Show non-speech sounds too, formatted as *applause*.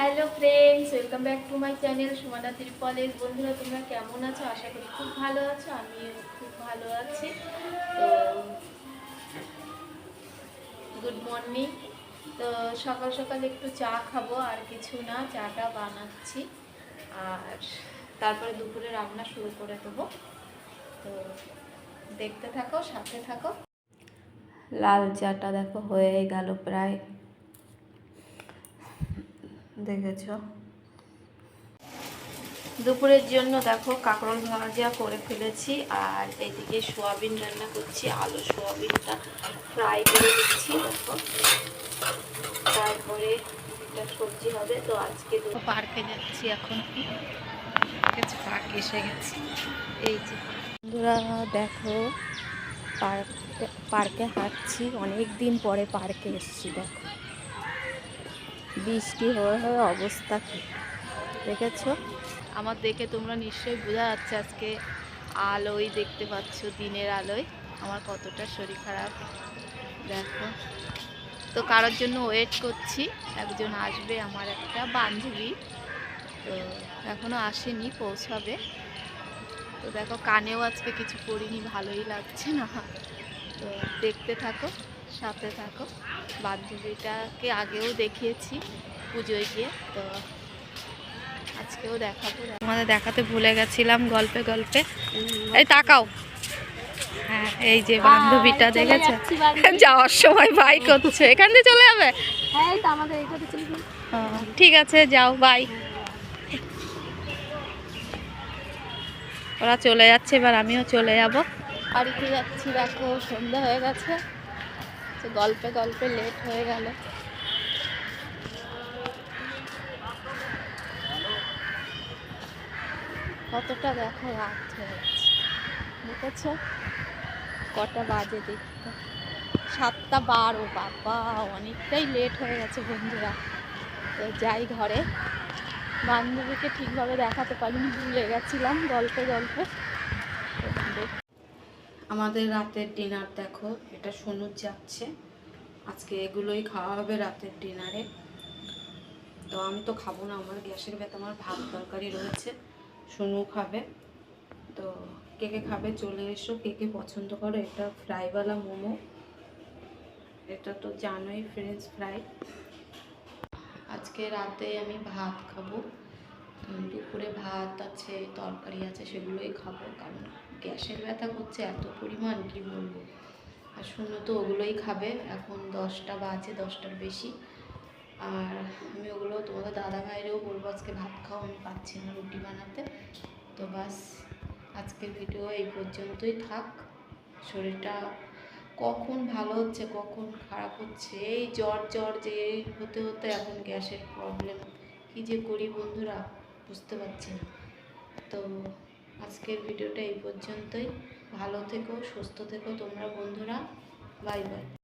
Hello friends welcome back to my channel Sumana ত্রিপলের বন্ধুরা, তোমরা কেমন আছো? আশা করি খুব ভালো আছো, আমিও খুব ভালো আছি। তো গুড মর্নিং তো, সকাল সকাল একটু চা খাব, আর কিছু না, চাটা বানাচ্ছি। আর তারপরে দুপুরে রান্না শুরু করে দেবো। তো, দেখতে থাকো, সাথে থাকো। লাল চাটা দেখো, হয়ে গেল প্রায়। দেখেছ? দুপুরের জন্য দেখো কাঁকরোল ভাজা করে ফেলেছি আর এইদিকে সোয়াবিন রান্না করছি, আলু সোয়াবিনটা ফ্রাই করে দিচ্ছি দেখো। তারপরে সবজি হবে, তো আজকে পার্কে যাচ্ছি এখন। পার্ক এসে গেছি। এই যে বন্ধুরা, দেখো, পার্কে পার্কে হাঁটছি অনেক দিন পরে পার্কে এসেছি, দেখো। বৃষ্টি হয়ে হয়ে অবস্থা কি? দেখেছ? আমার দেখে তোমরা নিশ্চয়ই বোঝা যাচ্ছে আজকে আলোয় দেখতে পাচ্ছ, দিনের আলোয়। আমার কতটা শরীর খারাপ। দেখো। তো কারোর জন্য ওয়েট করছি। একজন আসবে আমার একটা বান্ধবী। তো এখনও আসেনি, পৌঁছাবে। তো দেখো, কানেও আজকে কিছু করিনি ভালোই লাগছে না। তো দেখতে থাকো। সাথে থাকো। বান্ধবীটাকে আগেও দেখিয়েছি পুজোয় গিয়ে তো আজকেও দেখাবো। আমাদের দেখাতে ভুলে গেছিলাম গল্পে গল্পে। এই তাকাও। হ্যাঁ এই যে বান্ধবীটা দেখেছে? *laughs* যাওয়ার সময় বাই করছে। এখান দিয়ে চলে যাবে? হ্যাঁ ঠিক আছে যাও বাই। ওরা চলে যাচ্ছে এবার আমিও চলে যাব। বাড়িতে যাচ্ছি দেখো সন্ধ্যা হয়ে গেছে। গল্পে গল্পে লেট হয়ে গেল। কতটা দেখো রাত হয়ে গেছে। দেখেছ? কটা বাজে দেখতে। সাতটা বারো বাবা, অনেকটাই লেট হয়ে গেছে বন্ধুরা। তো যাই ঘরে। বান্ধবীকে ঠিকভাবে দেখাতে পারিনি, ভুলে গেছিলাম গল্পে গল্পে। আমাদের রাতের ডিনার দেখো, এটা সনুজ যাচ্ছে। আজকে এগুলোই খাওয়া হবে রাতের ডিনারে। তো আমি তো খাব না, আমার গ্যাসের ব্যথা, আমার ভাত তরকারি রয়েছে, সোনু খাবে। তো কে কে খাবে চলে এসো, কে কে পছন্দ করো, এটা ফ্রাইওয়ালা মোমো। এটা তো জানোই ফ্রেঞ্চ ফ্রাই আজকে রাতে আমি ভাত খাব। দুপুরে ভাত আছে, তরকারি আছে, সেগুলোই খাব, কারণ গ্যাসের ব্যথা করছে এত পরিমাণ, কি বলব? আর শূন্য তো ওগুলোই খাবে, এখন দশটা বাজে, দশটার বেশি। আর আমি ওগুলো তোমাদের দাদা ভাইরেও বলব, আজকে ভাত খাও আমি পাচ্ছি না রুটি বানাতে। তো বাস, আজকের ভিডিও এই পর্যন্তই থাক। শরীরটা কখন ভালো হচ্ছে, কখন খারাপ হচ্ছে, এই জ্বর জ্বর যে হতে হতে এখন গ্যাসের প্রবলেম কী যে করি বন্ধুরা, বুঝতে পারছি না। তো আজকের ভিডিওটা এই পর্যন্তই। ভালো থেকো সুস্থ থেকো তোমরা বন্ধুরা। Bye bye.